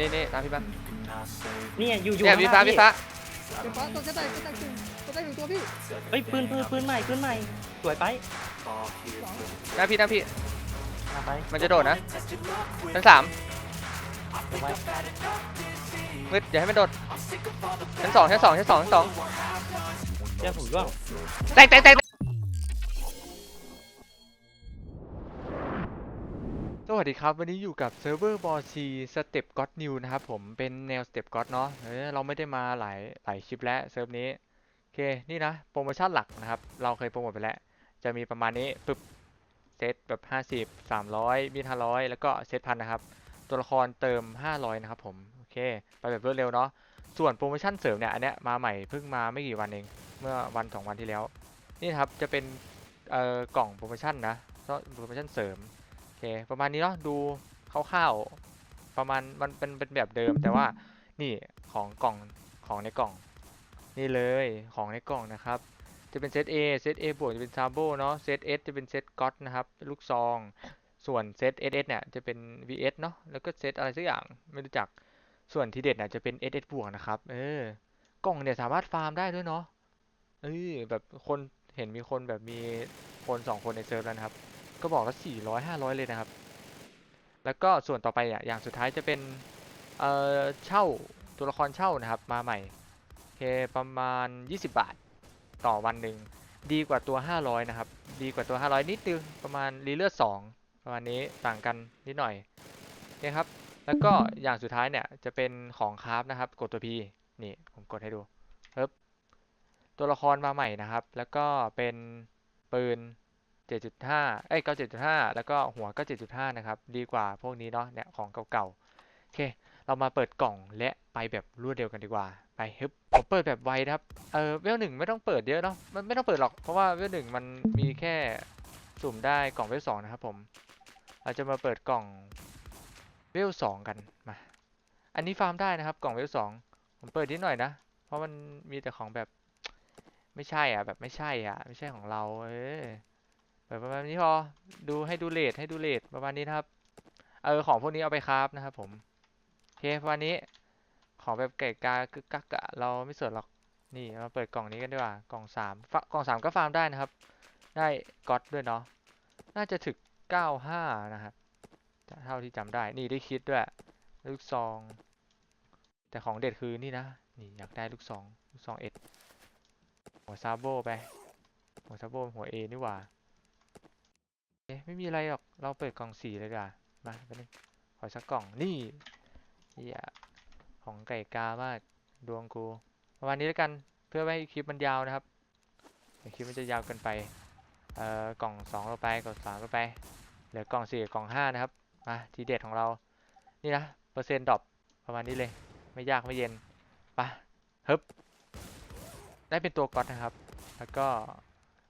นี่นี่ตามพี่มาเนี่ยอยู่อยู่เนี่ยข้พี่งหฟ้าน้พี่ฟ้าเดี๋ยวฟ้าตัวจะแตกจะแตกหนึ่งจะแตกหนึ่งตัวพี่เฮ้ยปืนปืนปืนใหม่ปืนใหม่สวยไปหน้าพี่หน้าพี่มาไปมันจะโดดนะชั้นสามลงไปมืดอย่าให้มันโดดชั้นสองชั้นสองชั้นสองชั้นสองเจ้าผมร่วงแตกแตกแตก สวัสดีครับ วันนี้อยู่กับเซิร์ฟเวอร์บอซีสเต็ปก็อดนิวนะครับผมเป็นแนวสเต็ปก็อดเนาะเออเราไม่ได้มาหลายหลายคลิปแล้วเซิร์ฟนี้ โอเค นี่นะ โปรโมชั่นหลักนะครับ เราเคยโปรโมทไปแล้ว จะมีประมาณนี้ปึ๊บเซตแบบ 50 300มี500แล้วก็เซตพันนะครับ ตัวละครเติม 500 นะครับผม โอเค ไปแบบรวดเร็วเนาะส่วนโปรโมชั่นเสริมเนี่ยอันเนี้ยมาใหม่เพิ่งมาไม่กี่วันเองเมื่อวันสองวันที่แล้ว นี่ครับจะเป็นเอ่อกล่องโปรโมชั่นนะโปรโมชั่นเสริม เคประมาณนี้เนาะดูคร่าวๆประมาณมันเป็นเป็นแบบเดิมแต่ว่านี่ของกล่องของในกล่อง นี่เลยของในกล่องนะครับ จะเป็นเซต A เซต A บวกจะเป็นซาโบเนาะเซต S จะเป็นเซตก็อตนะครับลูกซอง ส่วนเซต SS เนี่ยจะเป็น VS เนาะแล้วก็เซตอะไรสักอย่างไม่รู้จักส่วนทีเด็ดเนี่ยจะเป็น SS บวกนะครับเออกล่องเนี่ยสามารถฟาร์มได้ด้วยเนาะเออแบบคนเห็นมีคนแบบมีคนสองคนในเซิร์ฟแล้วนะครับ ก็บอกละสี่ร้อยห้าร้อยเลยนะครับ แล้วก็ส่วนต่อไปอะอย่างสุดท้ายจะเป็นเอ่อเช่าตัวละครเช่านะครับ มาใหม่โอเคประมาณ 20 บาทต่อวันหนึ่งดีกว่าตัว 500 นะครับ ดีกว่าตัว 500 นิดนึงประมาณรีเลือด2ประมาณนี้ต่างกันนิดหน่อยเนี่ยครับ แล้วก็อย่างสุดท้ายเนี่ยจะเป็นของคราฟนะครับ กดตัว P นี่ผมกดให้ดูตัวละครมาใหม่นะครับ แล้วก็เป็นปืน 7.5เอ้ย97.5 แล้วก็หัวก็ 7.5 นะครับ ดีกว่าพวกนี้เนาะเนี่ยของเก่าๆ โอเค เรามาเปิดกล่องและไปแบบรวดเร็วกันดีกว่า ไปฮึบผมเปิดแบบไวนะครับ เออเวลหนึ่งไม่ต้องเปิดเยอะเนาะ มันไม่ต้องเปิดหรอก เพราะว่าเวลหนึ่งมันมีแค่สุ่มได้กล่องเวลสองนะครับผม เราจะมาเปิดกล่องเวลสองกัน มา อันนี้ฟาร์มได้นะครับ กล่องเวลสองผมเปิดนิดหน่อยนะ เพราะมันมีแต่ของแบบ ไม่ใช่อะ แบบไม่ใช่อะ ไม่ใช่ของเรา เออ ประมาณนี้พอ ดูให้ดูเลทให้ดูเลทประมาณนี้นะครับ เออของพวกนี้เอาไปคราฟนะครับผม โอเคประมาณนี้ ของแบบไก่กากึกกักอะเราไม่สนหรอก นี่มาเปิดกล่องนี้กันดีกว่า กล่องสามกล่องสามก็ฟาร์มได้นะครับ ได้ก๊อตด้วยเนาะ น่าจะถึงเก้าห้านะครับ เท่าที่จำได้ นี่ได้คิดด้วย ลูกซอง แต่ของเด็ดคือนี่นะ นี่อยากได้ลูกซอง ลูกซองเอ็ดหัวซาโบไป หัวซาโบหัวเอนี่หว่า อ๊ะไม่มีอะไรหรอก เราเปิดกล่องสีเลยดีกว่ามาไปนึงขอสักกล่องนี่เยของไก่กามากดวงกูประมาณนี้แล้วกันเพื่อไม่ให้คลิปมันยาวนะครับคลิปมันจะยาวเกินไปเอ่อกล่องสองเราไปกล่องสามเราไปเหลือกล่องสี่กล่องห้านะครับมาทีเด็ดของเรานี่นะเปอร์เซ็นต์ดรอปประมาณนี้เลย ไม่ยากไม่เย็นไปะฮึบได้เป็นตัวก๊อตนะครับ แล้วก็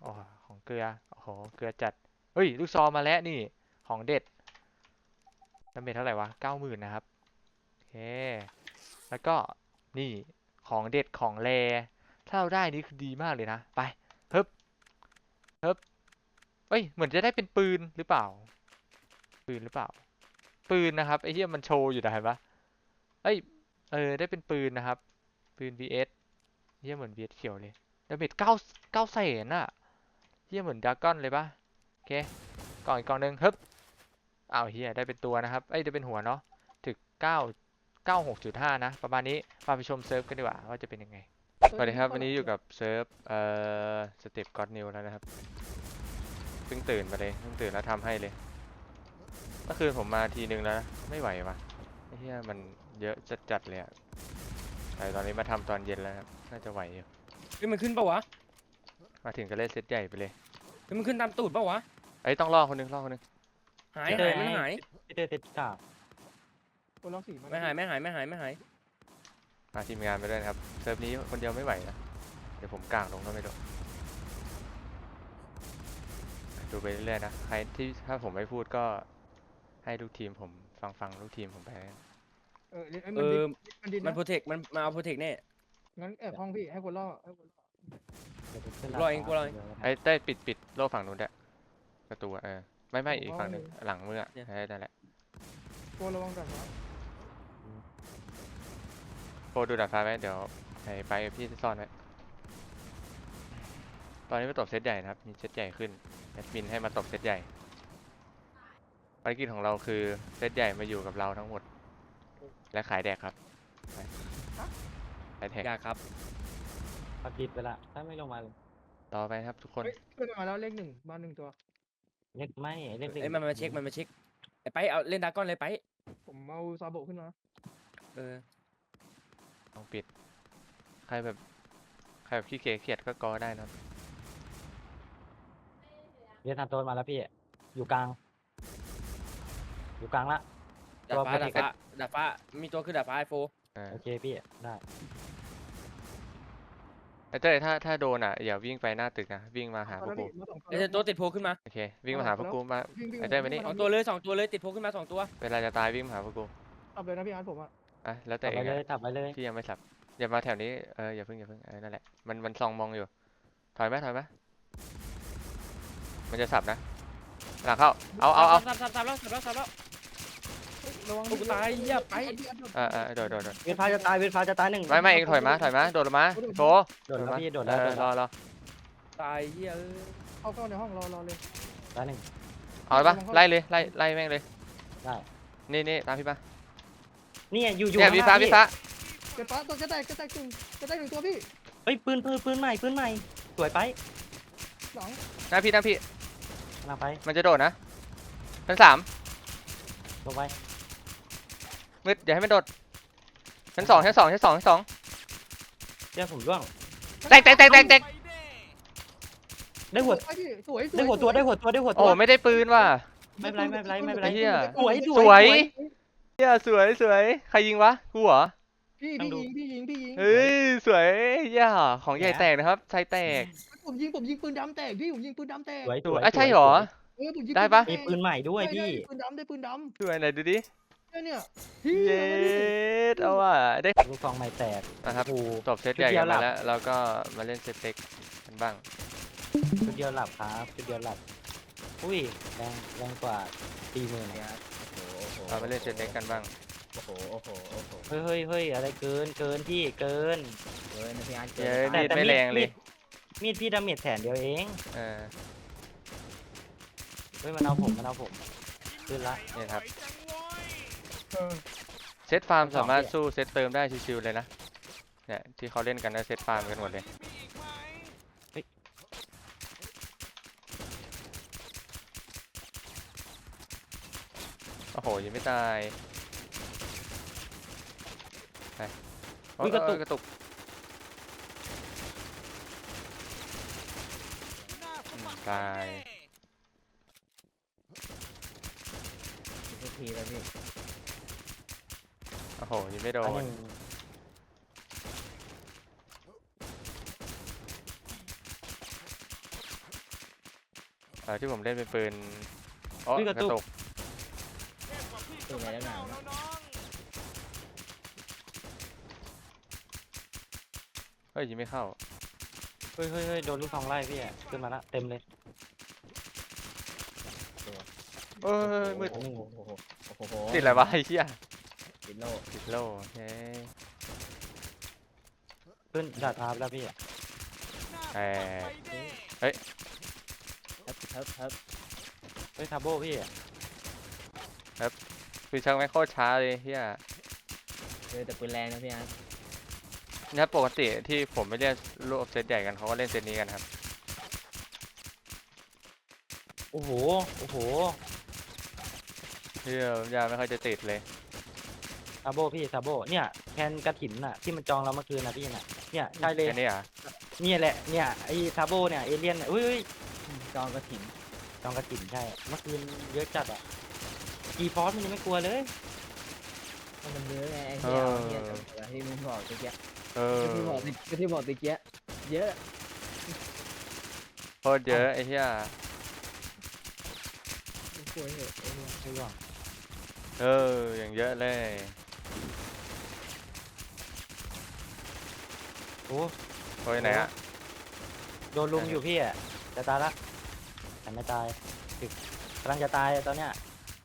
โอ้ของเกลือโอ้โหเกลือจัด เฮ้ย ลูกซองมาแล้วนี่ ของเด็ดดาเมจเท่าไหร่วะเก้าหมื่นนะครับ โอเค แล้วก็นี่ของเด็ดของแรถ้าเราได้นี่คือดีมากเลยนะ ไปฮึบฮึบเอ้ย เหมือนจะได้เป็นปืนหรือเปล่า ปืนหรือเปล่า ปืนนะครับ ไอ้เหี้ยมันโชว์อยู่นะเห็นปะเอ้ย เออ ได้เป็นปืนนะครับ ปืน VS เฮียเหมือนเวียดเขียวเลยดาเมจเก้าเก้าแสนอะเฮียเหมือนดาก้อนเลยปะ เคกล่องอีกกล่องหนึ่งฮึบอ้าวเฮียได้เป็นตัวนะครับเอ้ยได้เป็นหัวเนาะถึงเก้าเก้าหกจุดห้านะ ประมาณนี้มาไปชมเซิร์ฟกันดีกว่าว่าจะเป็นยังไงสวัสดีครับวันนี้อยู่กับเซิร์ฟเอ่อสเต็ปก็อดนิวแล้วนะครับเพิ่งตื่นมาเลยเพิ่งตื่นแล้วทำให้เลยเมื่อคืนผมมาทีนึงแล้วนะไม่ไหววะไอ้เฮียมันเยอะจัดๆเลยอะแต่ตอนนี้มาทำตอนเย็นแล้วครับน่าจะไหวอยู่เฮ้ยมันขึ้นปะวะมาถึงก็เล่นเซตใหญ่ไปเลยเฮ้ยมันขึ้นตามตูดปะวะ เอ้ยต้องรอคนหนึงรอคนหนึงหายหายมันหายพี่เต้เต็ดกาบตัวล็อกสีาไม่หายไม่หายไม่หายไม่หายมาทีมงานไปด้วยนะครับเซิร์ฟนี้คนเดียวไม่ไหวนะเดี๋ยวผมกลางลงก็ไม่โดนดูไปเรื่อยๆนะใครที่ถ้าผมไม่พูดก็ให้ลูกทีมผมฟังฟังลูกทีมผมไปแล้วกันเออเอ้ยเอมันดิอ นมันดินมันนะโปรเทค มันมาเอาโปรเทคแน่ งั้นแอบห้องพี่ให้คนล่อให้คนล่อรอเองกูรอเอง ไอ้ยเต้ยปิดปิดโลกฝั่งนู้นด้วย ประตูอะเออไม่ไม่อีกฝั่งหนึ่งหลังมืออะเออนั่นแหละตัวระวังก่อนนะรดูดาดฟ้าไว้เดี๋ยวไปไปกับพี่ซ่อนไว้ตอนนี้มาตบเซตใหญ่นะครับมีเซตใหญ่ขึ้นแอดมินให้มาตบเซตใหญ่ภารกิจของเราคือเซตใหญ่มาอยู่กับเราทั้งหมด และขายแดกครับไปขายแดกอยากครับปักดิดไปละ ถ้าไม่ลงมาเลยต่อไปครับทุกคนเฮ้ยขึ้นมาแล้วเลขหนึ่งบ้านหนึ่งตัว เล็กไม่เล็กเอ้ยมันมาเช็คมันมาเช็คไอ้ไปเอาเล่นดราก้อนเลยไปผมเอาซาโบขึ้นมาเออต้องปิด ใครแบบใครแบบขี้เกียจเขียดก็กอได้นะครับเรียนทานโตนมาแล้วพี่ อยู่กลาง อยู่กลางละดาดฟ้าตัวดาดฟ้าดาดฟ้ามีตัวคือดาดฟ้าไอโฟเออโอเคพี่ได้ไอ้ เต้ยถ้าถ้าโดนอะอย่าวิ่งไปหน้าตึกนะวิ่งมาหาพวแล้กวกูพี่มาสองตัวไอ้ตัวติดโพขึ้นมาโอเควิ่งมาหาพวกกูมาวิ่งวิ่งไอ้เต้ยมานี่สองตัวเลยสองตัวเลยติดโพขึ้นมาสองตัวเวลาจะตายวิ่งมาหาพวกกูตับเลยนะพี่อาร์ตผมอะอะแล้วตัแต่บเอไปงเลยอะตับไปเลยพี่ยังไม่สับอย่ามาแถวนี้เอออย่าเพิ่งอย่าเพิ่งเออนั่นแหละมันมันส่องมองอยู่ถอยไหมถอยไหมมันจะสับนะหลังเข้าเอาเอาเอาสับสับสับแล้วสับแล้วสับแล้วเฮ้ย ระวังโอ้กูตายเหี้ยไปพี่อาร์ตโดดเออเออโดดโดดโดดเวทฟ้าจะตายเวทฟ้าจะตายหนึ่งไม่ไม่เองถอยมาถอยมาโดดลงมาโชว์โดดแล้วมาพี่โดดเอแล้วโดอดรแล้อวรอตายเหี้ยเออเข้าเข้าในห้องรอรอเลยตายหนึ่งเอาเลยปะไล่เลยไล่ไล่แม่งเลยได้นี่นี่ตามพี่มานี่อยู่อยู่เนี่ยข้พี่งหฟ้าน้พี่ฟ้าเจ็บฟ้าตัวจะแตกจะแตกหนึ่งจะแตกหนึ่งตัวพี่เฮ้ยปืนปืนปืนใหม่ปืนใหม่สวยไปหลังหน้าพี่หน้าพี่กำลังไปมันจะโดดนะชั้นสามลงไป มืดอย่าให้มันโดดชั้นสองชั้นสองชั้นสองชั้นสองเดี๋ยวผมร่วงแตกแตกแตกแตกแตกได้หัวไอ้พี่สวยสวยได้หัวตัวได้หัวตัวได้หัวตัโอ้วไม่ได้ปืนว่ะไม่เป็นไรไม่เป็นไรไม่เป็นไรไอ้เหี้ยสวยสวยเฮียสวยสวยใครยิงวะกูเหรอพี่ต้อพี่งดูยิงพี่ยิงพี่ยิงเฮ้ยสวยเฮียของใหญ่แตกนะครับชายแตกผมยิงผมยิงปืนดำแตกพี่ผมยิงปืนดำแตกสวยสสววยยอะใช่เหรอเออผมยิงได้ปะปืมีนดำแตกปืนใหม่ด้วยได้พี่ได้ปืนดำได้ปืนดสวยไหนดูดิำ เนี่ยเนี่ยพี่เย็เอามาดิดเอาว่ะได้ลูกซองใหม่แตกนะครับโอ้โห จบเซตใหญ่ชุดเดีกัยวนหลัมาบแล้วเราก็มาเล่นเซตเล็กกันบ้าง ชุดเดียวหลับครับชุดเดียวหลับ อุ้ยแรงแรงกว่าตีมือนะเรามาเล่นเซตเล็กกันบ้าง โอ้โหโอ้โหโอ้โหเฮ้ยเฮ้ยเฮ้ยอะไรเกินเกินพี่เกินเฮ้ยนะพี่อาร์ตเจเย้อมีดไม่แรงเลยมีดพี่ดาเมจแสนเดียวเอง เออ เฮ้ยมันเอาผมมันเอาผม ขึ้นละนี่ครับ เออเซตฟาร์มสองสามารถเนี่ยสู้เซตเติมได้ชิวๆเลยนะ เนี่ยที่เขาเล่นกันนะเซตฟาร์มกันหมดเลยโอ้โหยังไม่ตายไปอุ๊ยกระตุกเออกระตุกอืมตายทุกทีเลยพี่ โอ้โหยังไม่โดอันหนนึ่งเออที่ผมเล่นเป็นปืนโอ้กระตุกตัวไหนแล้วหนาวเฮ้ยยิงไม่เข้า เฮ้ยเฮ้ยเฮ้ยโดนลูกซองไล่พี่อะขึ้นมาละเต็มเลยเอ้ยมืดโอ้โหโอ้โหโอ้โหติดอะไรวะไอ้เหี้ย ติดโลติดโล่เฮ้ขึ้นดาดฟ้าไปแล้วพี่อะแต่ทับทับทับเฮ้ยทาโบพี่อะคือช่างไม่งโคตรช้าเลยเฮียเจอแต่ปืนแรงนะพี่อาร์ตนะปกติที่ผมไม่เล่นรูปเซตใหญ่กันเขาก็เล่นเซตนี้กันครับ โอ้โห โอ้โหเฮียยาไม่ค่อยจะติดเลยทาโบพี่ทาโบเนี่ยแคนกระถินน่ะที่มันจองเราเมื่อคืนนะพี่น่ะเนี่ยใช่เลยแค่นี้อะเนี่ยแหละเนี่ยไอ้ทาโบเนี่ยเอเลี่ยนเนี่ยเฮ้ยเฮ้ยจองกระถิ่นจองกระถินใช่เมื่อคืนเยอะจัดอะกีฟอสมันยังไม่กลัวเลยมันเยอะไงไอ้ที่เอาเนี่ยแต่ที่มึงบอกตะเกียบเออที่บอกก็ที่บอกตะเกียบเยอะโคตรเยอะไอ้เฮียสวยเหอะไอ้เนี่ยไม่ร่วงเอออย่างเยอะเลย โอ้โอ้ยไหนอะโดนลุมอยู่พี่อะจะตายละแต่ไม่ตายถึกกำลังจะตายตอนเนี้ย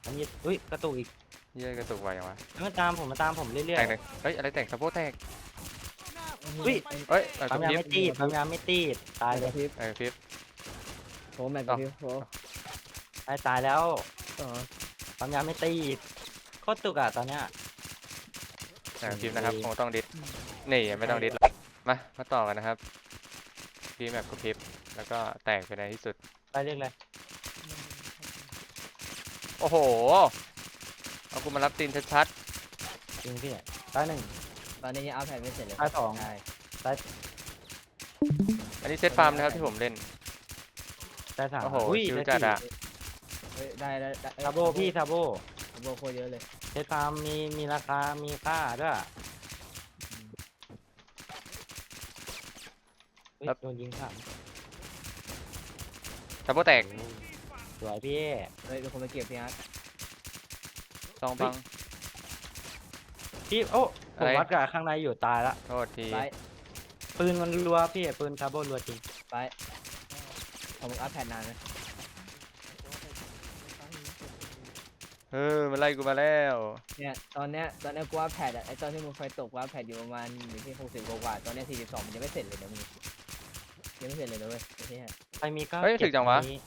อันนี้อุ้ยกระตุกอีกเหี้ยกระตุกไวยังวะมันตามผมมาตามผมเรื่อยแตกเลยเฮ้ยอะไรแตกสะโพกแตกอุ้ยเฮ้ยเออๆกปั๊ระมพยาริบไม่ตีดปั๊มยาไม่ตีดตายกเลระยพริบเออพริบโผล่แม็กกระพริบโผล่ตายตายแล้วต่อปั๊มยาไม่ตีดโคตรตุกอะตอนเนี้ย เออพริบนะครับดีคงต้องดิสนี่ไม่ต้องดิสหรอก มา มาต่อกันนะครับพีแบบกระพริบแล้วก็แตกไปในที่สุด ไปเรียกเลยโอ้โห เอากูมารับตีนชัดจริงพี่ตายหนึ่งตอนนี้ยังเอาแผ่นไม่เสร็จเลยตายสองใช่ๆ อันนี้เซตฟาร์มนะครับที่ผมเล่น ตายสามโอ้โหอุ้ยชิวได้จัดสี่อะเฮ้ยได้ได้ได้ซาโบพี่ซาโบซาโบโคตรเยอะเลย เซตฟาร์มมีมีราคามีค่าด้วย เฮ้ยโดนยิงขังสะโพกแตกสวยพี่เฮ้ยเป็นคนมาเก็บพี่อาร์ตซองบัง พี่โอ้ผอะไรมวัดกับข้างในอยู่ตายละโทษทีไปปืนมันรัวพี่ปืนซาโบรัวจริงไปผมอัพแผ่นนานนะเออมันไล่กูมาแล้วเนี่ยตอนเนี้ยตอนเนี้ยกูว่าแพดอะไอตอนที่มึงไฟตกว่าแพดอยู่ประมาณอยู่ที่หกสิบกว่าๆตอนเนี้สี่สิบสองมันยังไม่เสร็จเลยนะมึง ยังไม่เสร็จเลยนะเว้ยไอ้เหี้ยใครมีก็เฮ้ยถึกจังวะมี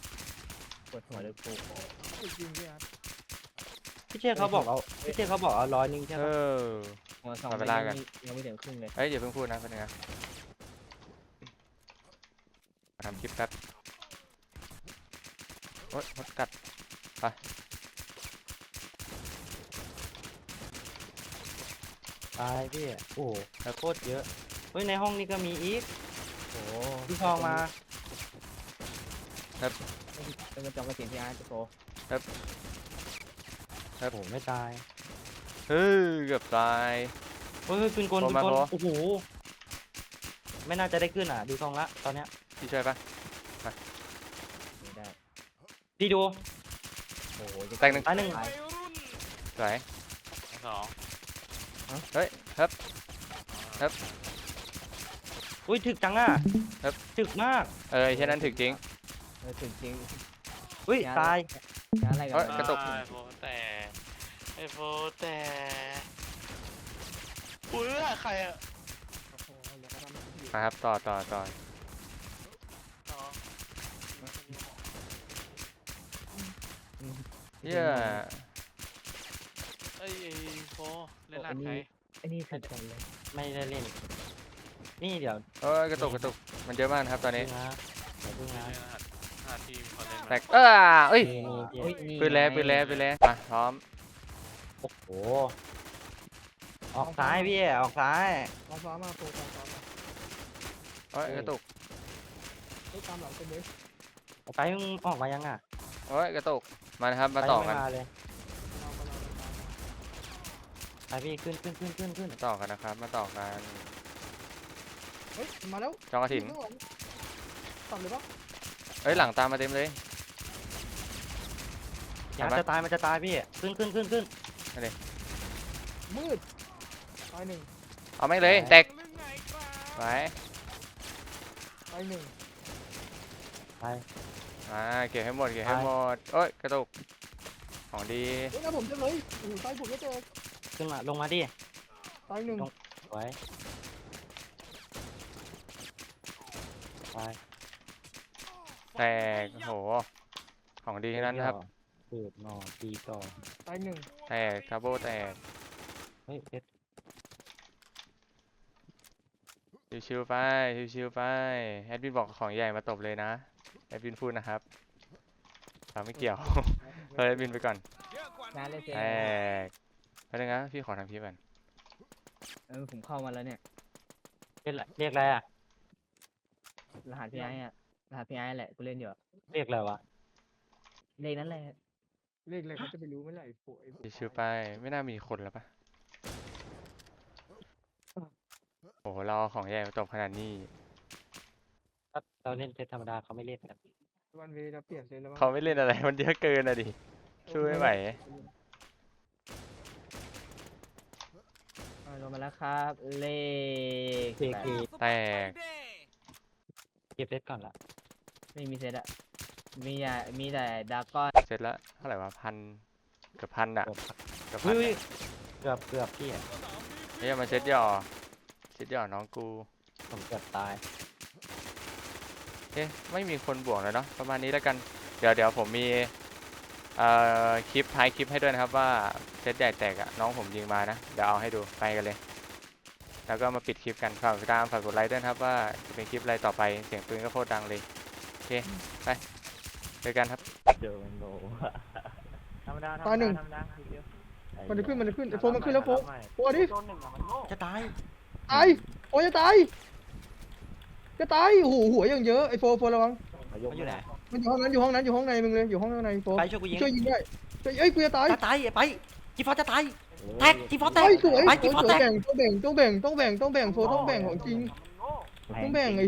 ปวดหัวเลยกูจริงพี่อาร์ตพี่เชษเขาบอกเอาพี่เชษเขาบอกเอาร้อยหนึงใช่เอปะอ หัวสองเอาเวลากัน ยังไม่ถึงครึ่งเลยเอ้ยอย่าเพิ่งพูดนะเป็นไงทำคลิปแป๊บโอ๊ยมดกัดตายพี่โอ้โหโคตรเยอะเฮ้ยในห้องนี้ก็มีอีก โอ้โหพี่ทองมาเป็นกระจอกกระสินพี่อาร์ตโตโอ้โหไม่ตาย เฮ้ยเกือบตาย เฮ้ยปืนกลโทรปืนมากลโทร โอ้โห ไม่น่าจะได้ขึ้นอะ ดูทองละตอนเนี้ยพี่ช่วยปะ ไม่ได้พี่ดู โอ้โหจะแตกหนึ่ง ตายหนึ่งตายสวยสองเฮ้ยครับ อุ้ยถึกจังอะครับ ถึกมากเออไอ้เช่นนั้นถึกจริง เออถึงจริงอุ้ยยาตายงานอะไรกัเฮ้ยนกระตุก ไอ้โฟแต่ไอ้โฟแต่อุ้ยใครอะโอ้โหเดี๋ยวก็ทำให้อยู่มาครับต่อต่อต่ออ๋อเหี้ยไอ้ไอ้โฟเล่นหลักใครไอ้นี่สุดจังเลยไม่ได้เล่น นี่เดี๋ยวเอ้ยกระตุกกระตุกมันเยอะมากนะครับตอนนี้ดูนะเดี๋ยวดูเล่นะนรหัสหาทีมเขาเล่นแตกเอ้าเอ้ยนี่นี่พี่เฮ้ยนี่ปืนแล้วไงปืนแล้วปืนแล้วมาพร้อมโอ้โหออกซ้ายพี่ออกซ้ายตามฟ้ามาโปรตามฟ้ามาเอ้ยกระตุกเฮ้ยตามหลังเป็นเลยออกไปมึงออกมายังอะเอ้ยกระตุกมานะครับมาไปต่อยังกันไมาเลยตามมาตามมาตามมาไปพี่ขึ้นขึ้นขึ้นขึ้นขึ้นมาต่อกันนะครับมาต่อกัน เฮ้ยมาแล้วจองกระถินข้างหลังตัดเลยปะเอ้ยหลังตามมาเต็มเลยอย่าเอามันปะจะตายมันจะตายพี่ขึ้นขึ้นขึ้นขึ้นมืดตายหนึ่งเอาไม่งเลยแตกไปตายหนึ่งไปมาเก็บให้หมดเก็บให้ไปหมดเอ้ยกระตุกของดีเฮ้ยนะผมจะเลยโอ้โหตายผมก็เจอขึ้นมาลงมาดิตายหนึ่งลงไว้ไป แตกโอ้โห ของดีทั้งนั้นนะครับ เปิดหนอตีต่อ ตายหนึ่งแตกคาร์โบแตก เฮ้ยเอ็ดชิวๆไป ชิวๆไป แอดมินบอกของใหญ่มาตบเลยนะ แอดมินพูดนะครับเราไม่เกี่ยวเฮ้ยแอดมินไปก่อนงานเลยเจ๊แตกไปเลยนะพี่ขอทำคลิปก่อนเออผมเข้ามาแล้วเนี่ยเรียกอะไรเรียกอะไรอะรหัสพี่ไอ้อะร หัสพี่ไอ้แหละกูเล่นอยู่อะเรียกอะไรวะเลขนั้นแหละเลขอะไรเขาจะไปรู้ไหมล่ะไอ้โผไอ้โผชิวๆไปไม่น่ามีคนแล้วปะโอ้โหเราเอาของใหญ่มาตบขนาดนี้ถ้าเราเล่นเซตธรรมดาเขาไม่เล่นกันวันเวจะเปลี่ยนเลยแล้วมั้งเขาไม่เล่นอะไร มันเยอะเกินอะดิช่วยไม่ไหวเอาลงมาแล้วครับ เลขเคแปเคดแตก เก็บเซตก่อนละ ไม่มีเซตอะมีแต่มีแต่ดราก้อนเสร็จแล้วเท่าไหร่วะพันเกือบพันอะเกือบกับพัอุ้นยเนี่ยเกือบเกือบพี่อะเฮ้ยมาเซ็ตหย่อเซ็ตหย่อน้องกูผมเกือบตายเอ๊ะไม่มีคนบวกแล้วเนาะประมาณนี้แล้วกันเดี๋ยวเดี๋ยวผมมีเอ่อคลิปท้ายคลิปให้ด้วยนะครับว่าเซตใหญ่แตกอะน้องผมยิงมานะเดี๋ยวเอาให้ดูไปกันเลย แล้วก็มาปิดคลิปกันฝากติดตามฝากกดไลค์ด้วยนะครับว่าจะเป็นคลิปอะไรต่อไปเสียงปืนก็โคตรดังเลยโอ เค ไปเจอกันครับ เจอมันโง่ธรรมดาธรรมตายหนึ่งดธรรมดาทีเดียวมันจะขึ้นมันจะขึ้นไอ้โฟมมันขึ้นแล้วโฟมใหม่โฟมดิจะตายตายโอ้ยจะตายจะตายโอ้โหหัวอย่างเยอะไอ้โฟมโฟมระวังมันอยู่ไหนมันอยู่ห้องนั้นอยู่ห้องนั้นอยู่ห้องในมึงเลยอยู่ห้องในโฟมไปช่วยกูยิงช่วยยิงได้ช่วยเอ้ยกูจะตายจะตายไปจีฟอสจะตายแตกจีฟอสแตกเฮ้ยสวยไปสจีวยฟอสสวแตยกแบ่งต้องแบ่งต้องแบ่งต้องแบ่งต้องแบ่งโฟมต้องแบ่งของจริงต้องแบ่งไอ้